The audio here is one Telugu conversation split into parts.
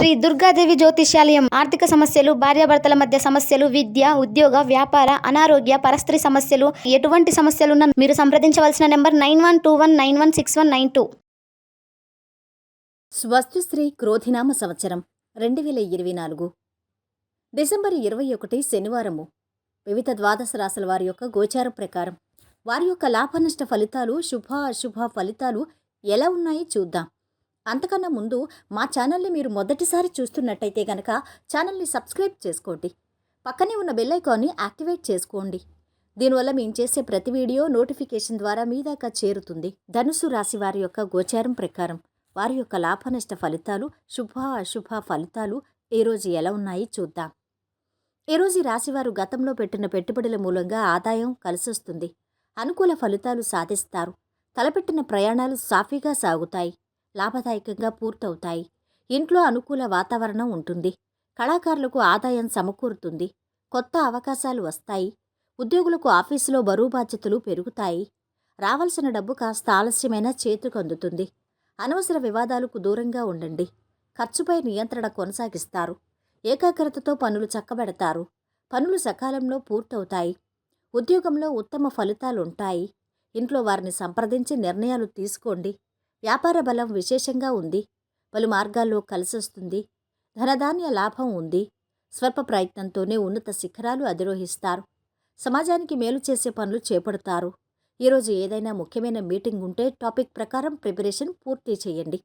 శ్రీ దుర్గాదేవి జ్యోతిష్యాలయం. ఆర్థిక సమస్యలు భార్యాభర్తల మధ్య సమస్యలు విద్య ఉద్యోగ వ్యాపార అనారోగ్య పరస్త్రీ సమస్యలు ఎటువంటి సమస్యలున్నా మీరు సంప్రదించవలసిన number nine one two one nine one six one nine two. స్వస్తిశ్రీ క్రోధినామ సంవత్సరం రెండు వేల ఇరవై నాలుగు. డిసెంబర్ ఇరవై ఒకటి శనివారము. వివిధ ద్వాదశ రాశుల వారి యొక్క గోచారం ప్రకారం. వారి యొక్క లాభనష్ట ఫలితాలు శుభ అశుభ ఫలితాలు ఎలా ఉన్నాయో చూద్దాం. అంతకన్నా ముందు మా ఛానల్ని మీరు మొదటిసారి చూస్తున్నట్టయితే గనక ఛానల్ని సబ్స్క్రైబ్ చేసుకోండి. పక్కనే ఉన్న బెల్ ఐకాన్ని యాక్టివేట్ చేసుకోండి. దీనివల్ల మేము చేసే ప్రతి వీడియో నోటిఫికేషన్ ద్వారా మీ దాకా చేరుతుంది. ధనుసు రాశి వారి యొక్క గోచారం ప్రకారం వారి యొక్క లాభనష్ట ఫలితాలు శుభ అశుభ ఫలితాలు ఈరోజు ఎలా ఉన్నాయి చూద్దాం. ఈరోజు రాశివారు గతంలో పెట్టిన పెట్టుబడుల మూలంగా ఆదాయం కలిసొస్తుంది. అనుకూల ఫలితాలు సాధిస్తారు. తలపెట్టిన ప్రయాణాలు సాఫీగా సాగుతాయి. లాభదాయకంగా పూర్తవుతాయి. ఇంట్లో అనుకూల వాతావరణం ఉంటుంది. కళాకారులకు ఆదాయం సమకూరుతుంది. కొత్త అవకాశాలు వస్తాయి. ఉద్యోగులకు ఆఫీసులో బరువు బాధ్యతలు పెరుగుతాయి. రావాల్సిన డబ్బు కాస్త ఆలస్యమైన చేతికి అందుతుంది. అనవసర వివాదాలకు దూరంగా ఉండండి. ఖర్చుపై నియంత్రణ కొనసాగిస్తారు. ఏకాగ్రతతో పనులు చక్కబెడతారు. పనులు సకాలంలో పూర్తవుతాయి. ఉద్యోగంలో ఉత్తమ ఫలితాలుంటాయి. ఇంట్లో వారిని సంప్రదించి నిర్ణయాలు తీసుకోండి. వ్యాపార బలం విశేషంగా ఉంది. పలు మార్గాల్లో కలిసొస్తుంది. ధనధాన్య లాభం ఉంది. స్వల్ప ప్రయత్నంతోనే ఉన్నత శిఖరాలు అధిరోహిస్తారు. సమాజానికి మేలు చేసే పనులు చేపడతారు. ఈరోజు ఏదైనా ముఖ్యమైన మీటింగ్ ఉంటే టాపిక్ ప్రకారం ప్రిపరేషన్ పూర్తి చేయండి.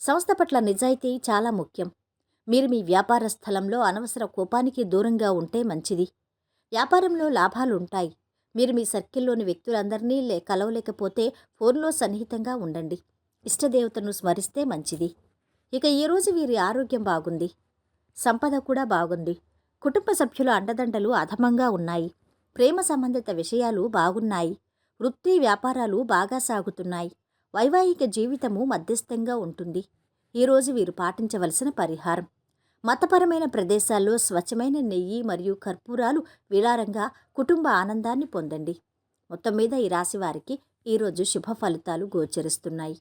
సంస్థ పట్ల నిజాయితీ చాలా ముఖ్యం. మీరు మీ వ్యాపార స్థలంలో అనవసర కోపానికి దూరంగా ఉంటే మంచిది. వ్యాపారంలో లాభాలుంటాయి. మీరు మీ సర్కిల్లోని వ్యక్తులందరినీ లే కలవలేకపోతే ఫోన్లో సన్నిహితంగా ఉండండి. ఇష్టదేవతను స్మరిస్తే మంచిది. ఇక ఈరోజు వీరి ఆరోగ్యం బాగుంది. సంపద కూడా బాగుంది. కుటుంబ సభ్యుల అండదండలు అధమంగా ఉన్నాయి. ప్రేమ సంబంధిత విషయాలు బాగున్నాయి. వృత్తి వ్యాపారాలు బాగా సాగుతున్నాయి. వైవాహిక జీవితము మధ్యస్థంగా ఉంటుంది. ఈరోజు వీరు పాటించవలసిన పరిహారం. మతపరమైన ప్రదేశాల్లో స్వచ్ఛమైన నెయ్యి మరియు కర్పూరాలు విలారంగా కుటుంబ ఆనందాన్ని పొందండి. మొత్తం మీద ఈ రాశి వారికి ఈరోజు శుభ ఫలితాలు గోచరిస్తున్నాయి.